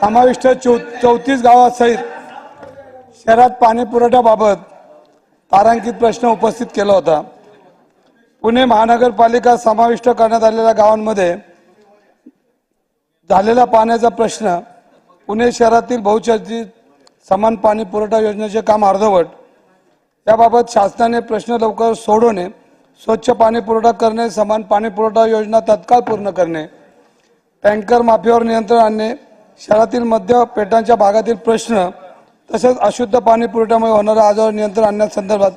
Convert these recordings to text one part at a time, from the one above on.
समाविष्ट चौ चौतीस गावासहित शहरात पाणी पुरवठ्याबाबत तारांकित प्रश्न उपस्थित केला होता. पुणे महानगरपालिका समाविष्ट करण्यात आलेल्या गावांमध्ये झालेला पाण्याचा प्रश्न पुणे शहरातील बहुचर्चित समान पाणी पुरवठा योजनेचे काम अर्धवट याबाबत शासनाने प्रश्न लवकर सोडवणे स्वच्छ पाणी पुरवठा करणे समान पाणी पुरवठा योजना तत्काळ पूर्ण करणे टँकर माफीवर नियंत्रण आणणे शहरातील मध्य पेटांच्या भागातील प्रश्न तसेच अशुद्ध पाणी पुरवठ्यामुळे होणाऱ्या आजार नियंत्रण आणण्यासंदर्भात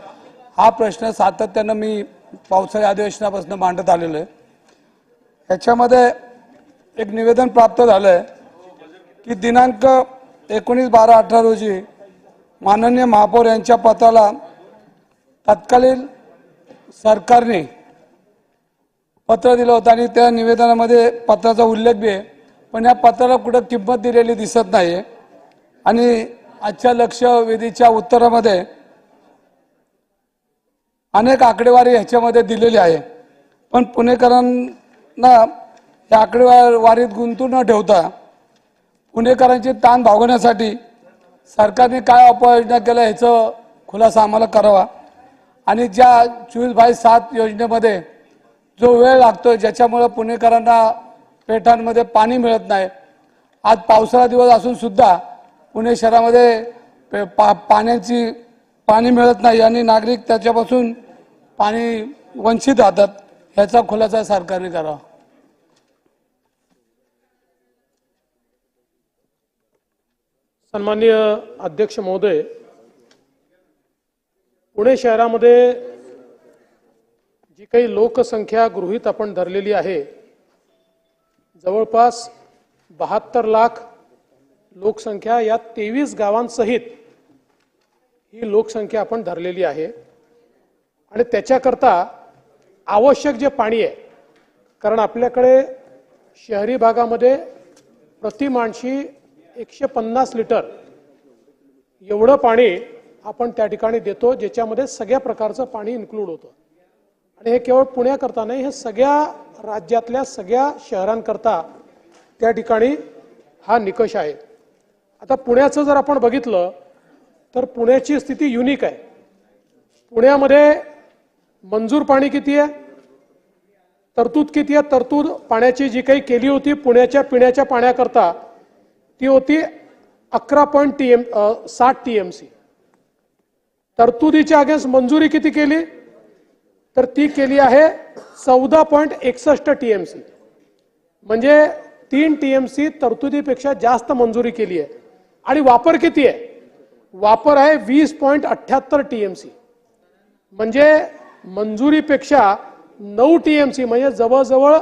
हा प्रश्न सातत्यानं मी पावसाळी अधिवेशनापासून मांडत आलेलो आहे. ह्याच्यामध्ये एक निवेदन प्राप्त झालं आहे की दिनांक एकोणीस बारा अठरा रोजी माननीय महापौर यांच्या पत्राला तत्कालीन सरकारने पत्र दिलं होतं आणि त्या निवेदनामध्ये पत्राचा उल्लेख बी आहे. पण या पत्राला कुठं किंमत दिलेली दिसत नाही आहे आणि आजच्या लक्षवेधीच्या उत्तरामध्ये अनेक आकडेवारी ह्याच्यामध्ये दिलेली आहे. पण पुणेकरांना या आकडेवारीत गुंतून न ठेवता पुणेकरांची ताण भागवण्यासाठी सरकारने काय उपाययोजना केल्या ह्याचं खुलासा आम्हाला करावा. आणि ज्या चोवीस बाय सात योजनेमध्ये जो वेळ लागतोय ज्याच्यामुळं पुणेकरांना पेठांमध्ये पाणी मिळत नाही. आज पावसाळा दिवस असून सुद्धा पुणे शहरामध्ये पे- पा पाण्याची पाणी मिळत नाही. आणि नागरिक त्याच्यापासून पाणी वंचित राहतात. ह्याचा खुलासा सरकारने करावा. सन्माननीय अध्यक्ष महोदय पुणे शहरामध्ये जी काही लोकसंख्या गृहीत आपण धरलेली आहे जवळपास बहात्तर लाख लोकसंख्या या तेवीस गावांसहित ही लोकसंख्या आपण धरलेली आहे. आणि त्याच्याकरता आवश्यक जे पाणी आहे कारण आपल्याकडे शहरी भागामध्ये प्रति माणशी एकशे पन्नास लिटर एवढं पाणी आपण त्या ठिकाणी देतो ज्याच्यामध्ये सगळ्या प्रकारचं पाणी इन्क्लूड होतं. आणि हे केवळ पुण्याकरता नाही हे सगळ्या राज्यातल्या सगळ्या शहरांकरता त्या ठिकाणी हा निकष आहे. आता पुण्याचं जर आपण बघितलं तर पुण्याची स्थिती युनिक आहे. पुण्यामध्ये मंजूर पाणी किती आहे? तरतूद किती आहे? तरतूद पाण्याची जी काही केली होती पुण्याच्या पिण्याच्या पाण्याकरता ती होती अकरा पॉईंट टी एम साठ टी एम सी तरतुदीच्या अगेन्स्ट मंजुरी किती केली? तर ती केली आहे चौदा पॉईंट एकसष्ट टी एम सी म्हणजे तीन टी एम सी तरतुदीपेक्षा जास्त मंजुरी केली आहे. आणि वापर किती आहे? वापर आहे वीस पॉईंट अठ्ठ्याहत्तर टी एम सी म्हणजे मंजुरीपेक्षा नऊ टी एम सी म्हणजे जवळजवळ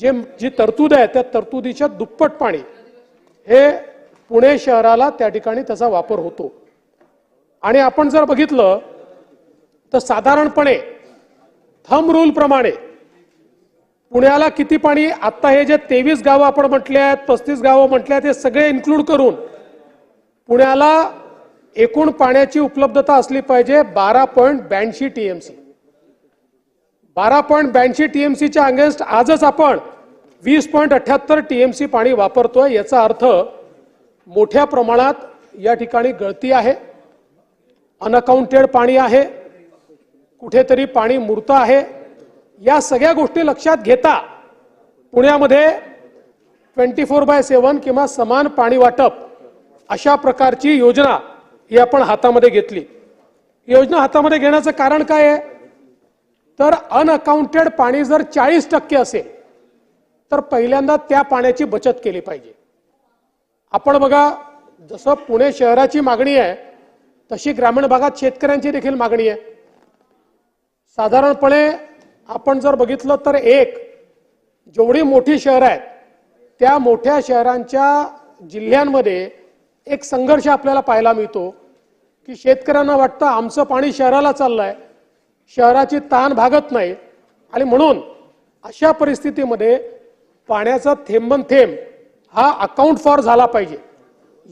जे जी तरतूद आहे त्या तरतुदीच्या दुप्पट पाणी हे पुणे शहराला त्या ठिकाणी त्याचा वापर होतो. आणि आपण जर बघितलं तर साधारणपणे थम रूल प्रमाणे पुण्याला किती पाणी? आता हे जे तेवीस गावं आपण म्हटले आहेत पस्तीस गावं म्हटले आहेत हे सगळे इन्क्लूड करून पुण्याला एकूण पाण्याची उपलब्धता असली पाहिजे बारा पॉईंट ब्याऐंशी टीएमसी बारा पॉईंट ब्याऐंशी टीएमसीच्या अगेन्स्ट आजच आपण वीस पॉईंट अठ्याहत्तर टीएमसी पाणी वापरतोय याचा अर्थ मोठ्या प्रमाणात या ठिकाणी गळती आहे अनअकाउंटेड पाणी आहे कुठेतरी पाणी मुरतं आहे. या सगळ्या गोष्टी लक्षात घेता पुण्यामध्ये ट्वेंटी फोर बाय सेवन किंवा समान पाणी वाटप अशा प्रकारची योजना ही आपण हातामध्ये घेतली. योजना हातामध्ये घेण्याचं कारण काय आहे? तर अनअकाउंटेड पाणी जर चाळीस टक्के असेल तर पहिल्यांदा त्या पाण्याची बचत केली पाहिजे. आपण बघा जसं पुणे शहराची मागणी आहे तशी ग्रामीण भागात शेतकऱ्यांची देखील मागणी आहे. साधारणपणे आपण जर बघितलं तर एक जेवढी मोठी शहरं आहेत त्या मोठ्या शहरांच्या जिल्ह्यांमध्ये एक संघर्ष आपल्याला पाहायला मिळतो की शेतकऱ्यांना वाटतं आमचं पाणी शहराला चाललं आहे शहराची ताण भागत नाही. आणि म्हणून अशा परिस्थितीमध्ये पाण्याचा थेंबन थेंब हा अकाउंट फॉर झाला पाहिजे.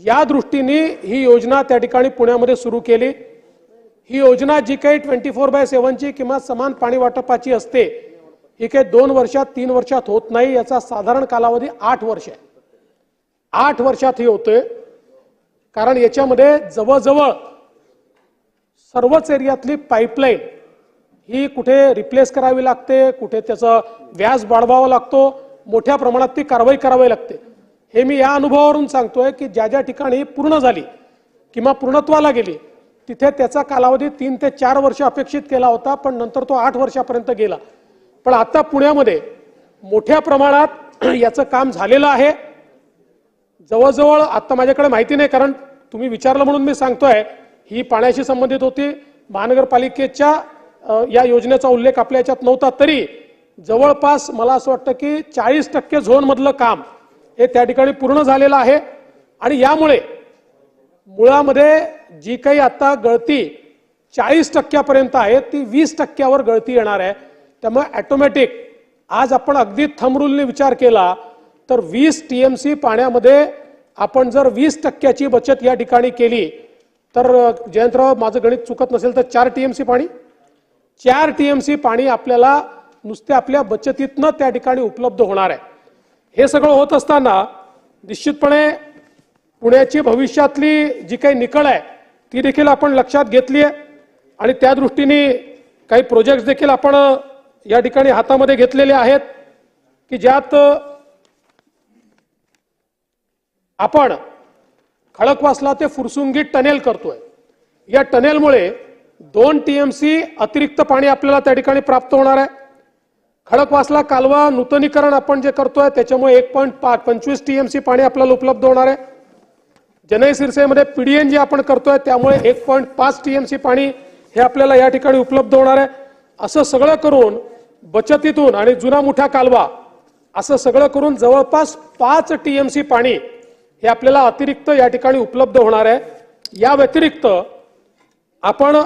या दृष्टीने ही योजना त्या ठिकाणी पुण्यामध्ये सुरू केली. ही योजना जी काही ट्वेंटी फोर बाय सेव्हनची किंवा समान पाणी वाटपाची असते ही काही दोन वर्षात तीन वर्षात होत नाही याचा साधारण कालावधी आठ वर्ष आहे. आठ वर्षात ही होते कारण याच्यामध्ये जवळजवळ सर्वच एरियातली पाईपलाईन ही कुठे रिप्लेस करावी लागते कुठे त्याचं व्याज वाढवावा लागतो मोठ्या प्रमाणात ती कारवाई करावी लागते. हे मी या अनुभवावरून सांगतोय की ज्या ज्या ठिकाणी पूर्ण झाली किंवा पूर्णत्वाला गेली तिथे त्याचा कालावधी तीन ते चार वर्ष अपेक्षित केला होता पण नंतर तो आठ वर्षापर्यंत गेला. पण आता पुण्यामध्ये मोठ्या प्रमाणात याचं काम झालेलं आहे. जवळजवळ आता माझ्याकडे माहिती नाही कारण तुम्ही विचारलं म्हणून मी सांगतोय ही पाण्याशी संबंधित होती. महानगरपालिकेच्या या योजनेचा उल्लेख आपल्या याच्यात नव्हता तरी जवळपास मला असं वाटतं की चाळीस टक्के झोनमधलं काम हे त्या ठिकाणी पूर्ण झालेलं आहे. आणि यामुळे मुळामध्ये जी काही आता गळती चाळीस टक्क्यापर्यंत आहे ती वीस टक्क्यावर गळती येणार आहे. त्यामुळे ॲटोमॅटिक आज आपण अगदी थमरुलने विचार केला तर वीस टी एम सी पाण्यामध्ये आपण जर वीस टक्क्याची बचत या ठिकाणी केली तर जयंतराव माझं गणित चुकत नसेल तर चार टी एम सी पाणी चार टी एम सी पाणी आपल्याला नुसते आपल्या बचतीतनं त्या ठिकाणी उपलब्ध होणार आहे. हे सगळं होत असताना निश्चितपणे पुण्याची भविष्यातली जी काही निकळ आहे ती देखील आपण लक्षात घेतली आहे. आणि त्या दृष्टीने काही प्रोजेक्ट देखील आपण या ठिकाणी हातामध्ये घेतलेले आहेत की ज्यात आपण खडकवासला ते फुरसुंगी टनेल करतोय. या टनेलमुळे दोन टीएमसी अतिरिक्त पाणी आपल्याला त्या ठिकाणी प्राप्त होणार आहे. खडकवासला कालवा नूतनीकरण आपण जे करतोय त्याच्यामुळे एक पॉईंट पंचवीस टीएमसी पाणी आपल्याला उपलब्ध होणार आहे. जनई सिरसेमध्ये पीडीएन जे आपण करतोय त्यामुळे एक पॉईंट पाच टीएमसी पाणी हे आपल्याला या ठिकाणी उपलब्ध होणार आहे. असं सगळं करून बचतीतून आणि जुना मोठा कालवा असं सगळं करून जवळपास पाच टीएमसी पाणी हे आपल्याला अतिरिक्त या ठिकाणी उपलब्ध होणार आहे. या व्यतिरिक्त आपण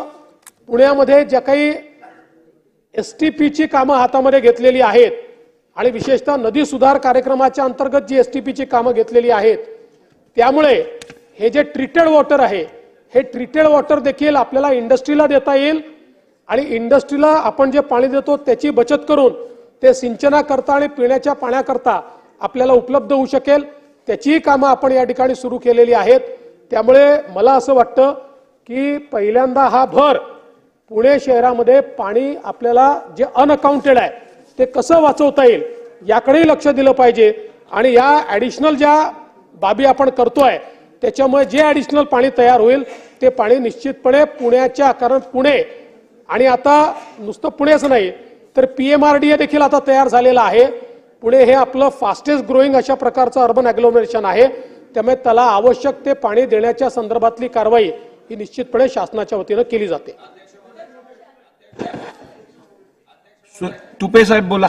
पुण्यामध्ये ज्या काही एस टी पीची कामं हातामध्ये घेतलेली आहेत आणि विशेषतः नदी सुधार कार्यक्रमाच्या अंतर्गत जी एस टी पीची कामं घेतलेली आहेत त्यामुळे हे जे ट्रीटेड वॉटर आहे हे ट्रीटेड वॉटर देखील आपल्याला इंडस्ट्रीला देता येईल. आणि इंडस्ट्रीला आपण जे पाणी देतो त्याची बचत करून ते सिंचनाकरता आणि पिण्याच्या पाण्याकरता आपल्याला उपलब्ध होऊ शकेल. त्याचीही कामं आपण या ठिकाणी सुरू केलेली आहेत. त्यामुळे मला असं वाटतं की पहिल्यांदा हा भर पुणे शहरामध्ये पाणी आपल्याला जे अनअकाउंटेड आहे ते कसं वाचवता येईल याकडेही लक्ष दिलं पाहिजे. आणि या ॲडिशनल ज्या बाबी आपण करतोय त्याच्यामुळे जे ऍडिशनल पाणी तयार होईल ते पाणी निश्चितपणे पुण्याच्या कारण पुणे आणि आता नुसतं पुणेच नाही तर पीएमआरडीए देखील आता तयार झालेलं आहे. पुणे हे आपलं फास्टेस्ट ग्रोईंग अशा प्रकारचं अर्बन अग्लोमरेशन आहे. त्यामुळे त्याला आवश्यक ते पाणी देण्याच्या संदर्भातली कारवाई ही निश्चितपणे शासनाच्या वतीनं केली जाते. तुपे साहेब बोला.